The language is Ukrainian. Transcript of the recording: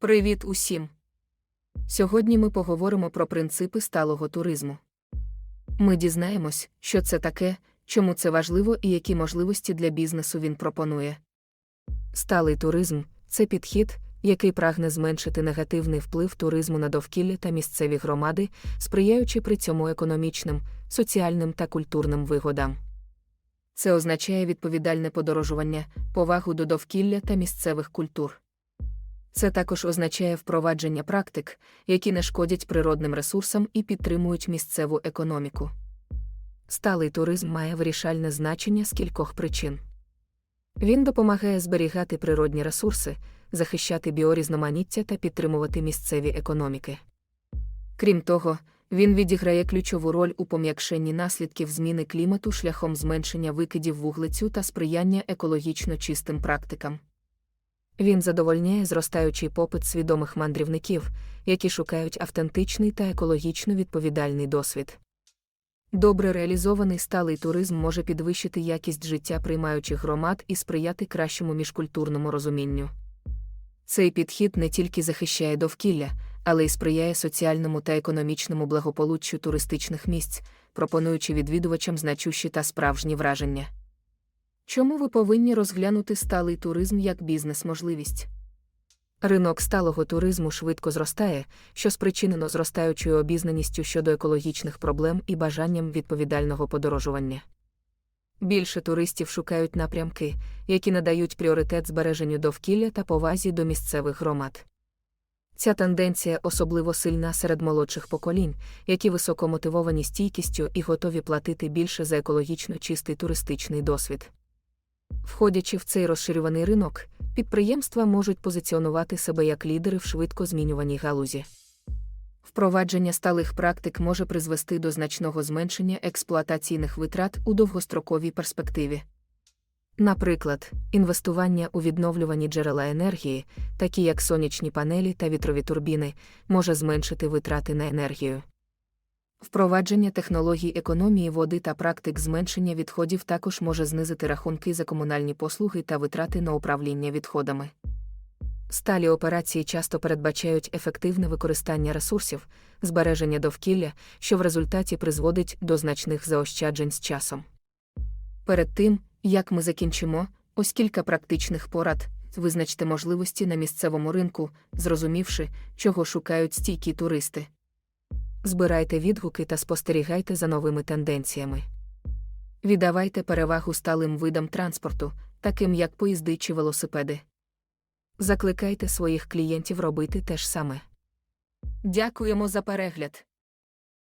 Привіт усім! Сьогодні ми поговоримо про принципи сталого туризму. Ми дізнаємось, що це таке, чому це важливо і які можливості для бізнесу він пропонує. Сталий туризм це підхід, який прагне зменшити негативний вплив туризму на довкілля та місцеві громади, сприяючи при цьому економічним, соціальним та культурним вигодам. Це означає відповідальне подорожування, повагу до довкілля та місцевих культур. Це також означає впровадження практик, які не шкодять природним ресурсам і підтримують місцеву економіку. Сталий туризм має вирішальне значення з кількох причин. Він допомагає зберігати природні ресурси, захищати біорізноманіття та підтримувати місцеві економіки. Крім того, він відіграє ключову роль у пом'якшенні наслідків зміни клімату шляхом зменшення викидів вуглецю та сприяння екологічно чистим практикам. Він задовольняє зростаючий попит свідомих мандрівників, які шукають автентичний та екологічно відповідальний досвід. Добре реалізований сталий туризм може підвищити якість життя приймаючих громад і сприяти кращому міжкультурному розумінню. Цей підхід не тільки захищає довкілля, але й сприяє соціальному та економічному благополуччю туристичних місць, пропонуючи відвідувачам значущі та справжні враження. Чому ви повинні розглянути сталий туризм як бізнес-можливість? Ринок сталого туризму швидко зростає, що спричинено зростаючою обізнаністю щодо екологічних проблем і бажанням відповідального подорожування. Більше туристів шукають напрямки, які надають пріоритет збереженню довкілля та повазі до місцевих громад. Ця тенденція особливо сильна серед молодших поколінь, які високо мотивовані стійкістю і готові платити більше за екологічно чистий туристичний досвід. Входячи в цей розширюваний ринок, підприємства можуть позиціонувати себе як лідери в швидко змінюваній галузі. Впровадження сталих практик може призвести до значного зменшення експлуатаційних витрат у довгостроковій перспективі. Наприклад, інвестування у відновлювані джерела енергії, такі як сонячні панелі та вітрові турбіни, може зменшити витрати на енергію. Впровадження технологій економії води та практик зменшення відходів також може знизити рахунки за комунальні послуги та витрати на управління відходами. Сталі операції часто передбачають ефективне використання ресурсів, збереження довкілля, що в результаті призводить до значних заощаджень з часом. Перед тим, як ми закінчимо, ось кілька практичних порад, визначте можливості на місцевому ринку, зрозумівши, чого шукають стійкі туристи. Збирайте відгуки та спостерігайте за новими тенденціями. Віддавайте перевагу сталим видам транспорту, таким як поїзди чи велосипеди. Закликайте своїх клієнтів робити те ж саме. Дякуємо за перегляд.